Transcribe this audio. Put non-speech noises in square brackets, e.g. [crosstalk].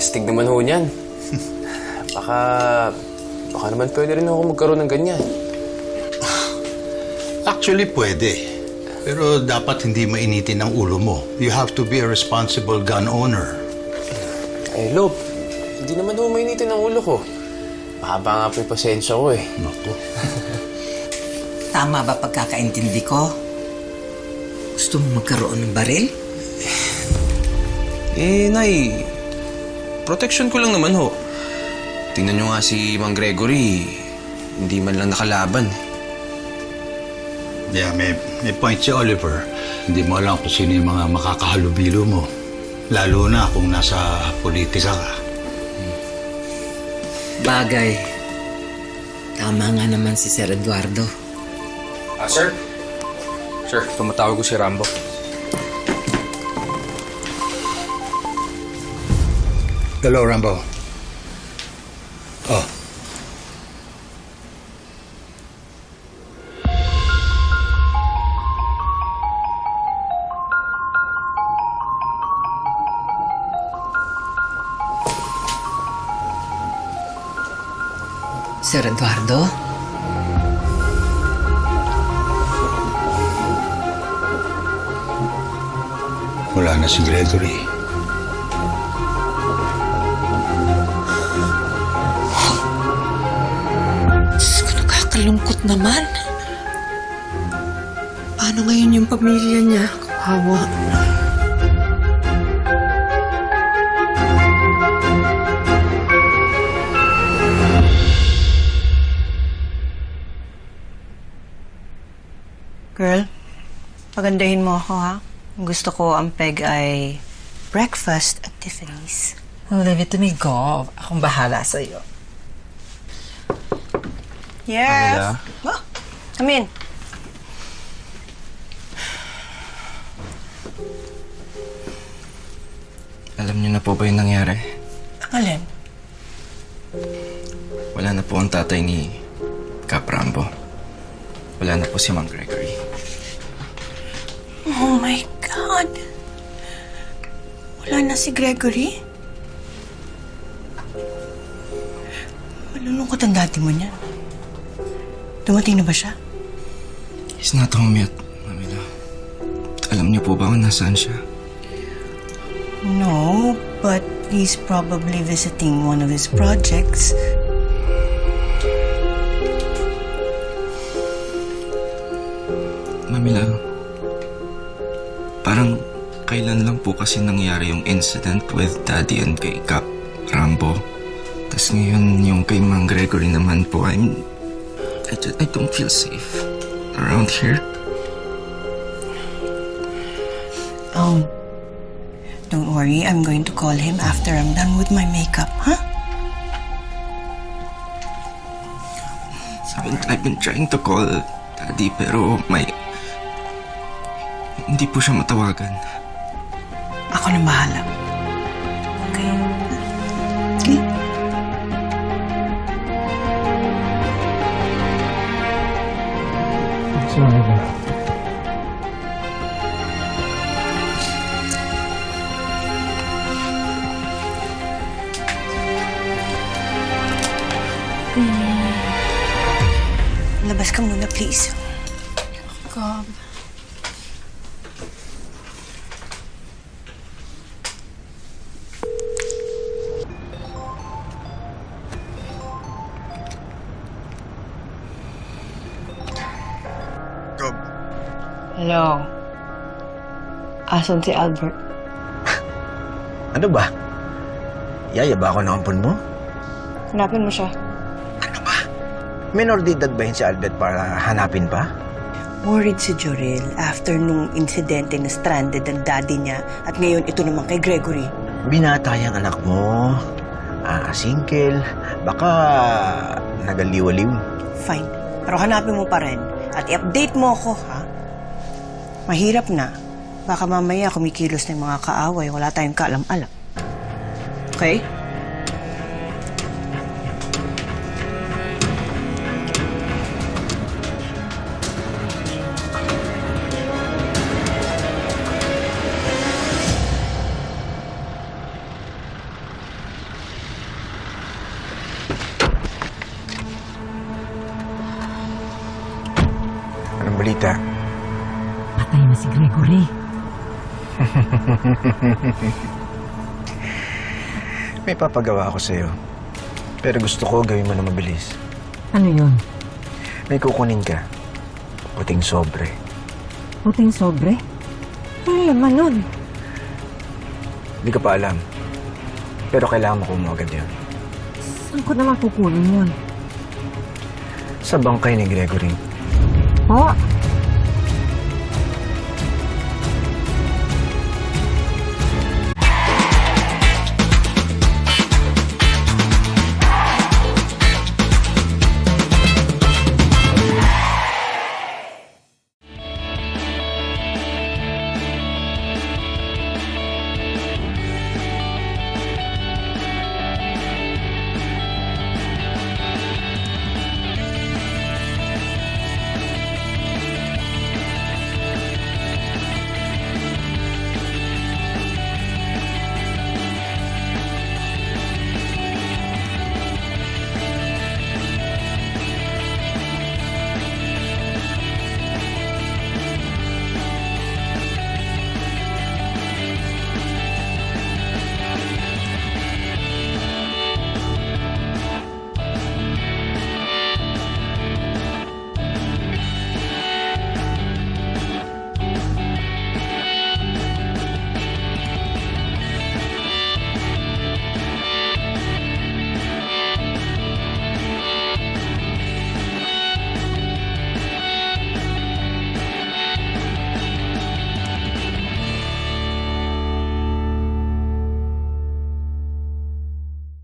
astig naman ho niyan. [laughs] Baka, baka naman pwede rin ako magkaroon ng ganyan. Actually, pwede. Pero dapat hindi mainitin ang ulo mo. You have to be a responsible gun owner. Eh, Lob, hindi naman ho mainitin ang ulo ko. Mahaba nga po yung pasensya ko eh. Naku. Tama ba pagkakaintindi ko? Gusto mo magkaroon ng baril? Eh, Nay, protection ko lang naman ho. Tingnan nyo nga si Mang Gregory, hindi man lang nakalaban. Yeah, may, may point si Oliver. Hindi mo alam kung sino yung mga makakahalubilo mo. Lalo na kung nasa politika ka. Bagay. Tama nga naman si Sir Eduardo. Ah, sir? Sir, tumatawag ko si Rambo. Hello, Rambo. Oh, Sir Eduardo? wala na si Gregory. Ko, nakakalungkot naman. Paano ngayon yung pamilya niya? Kawawa. Girl, pagandahin mo ako ha. Ang Gusto ko ang peg ay breakfast at Tiffany's. Leave it to me, go. Akong bahala sa'yo. Yes. Oh, come in. Alam niyo na po ba yung nangyari? Ang alin? Wala na po ang tatay ni Cap Rambo. Wala na po si Mang Gregory. Oh my God. Wala na si Gregory? Malulungkot ang dati mo niya. Dumating na ba siya? He's not home yet, Mamila. Alam niyo po ba kung nasaan siya? No, but he's probably visiting one of his projects. Mamila, parang kailan lang po kasi nangyari yung incident with Daddy and kay Cap Rambo. Tapos ngayon yung kay Mang Gregory naman po, I'm... I, ju- I don't feel safe around here. Um, don't worry, I'm going to call him after I'm done with my makeup, huh? I've been, I've been trying to call Daddy pero may... Hindi po siya matawagan. Ako na bahala. Okay? Labas ka muna, please. Hello. Asan si Albert? [laughs] Ano ba? Yaya ba ako ng ampon mo? Hanapin mo siya. Ano ba? Minor de edad ba yun si Albert para hanapin pa? Worried si Jorel after nung insidente na stranded ang daddy niya at ngayon ito naman kay Gregory. Binata yung anak mo. Ah, single. Baka nagaliwaliw. Fine. Pero hanapin mo pa rin. At i-update mo ako, ha? Mahirap na. Baka mamaya kumikilos na yung mga kaaway, wala tayong kaalam-alam. Okay? Anong balita? Si Gregory. [laughs] May papagawa ako sa'yo. Pero gusto ko gawin mo na mabilis. Ano yun? May kukunin ka. Puting sobre. Puting sobre? Ano laman nun? Hindi ka pa alam. Pero kailangan makuha mo agad yun. Saan ko naman kukunin yun? Sa bangkay ni Gregory. Po,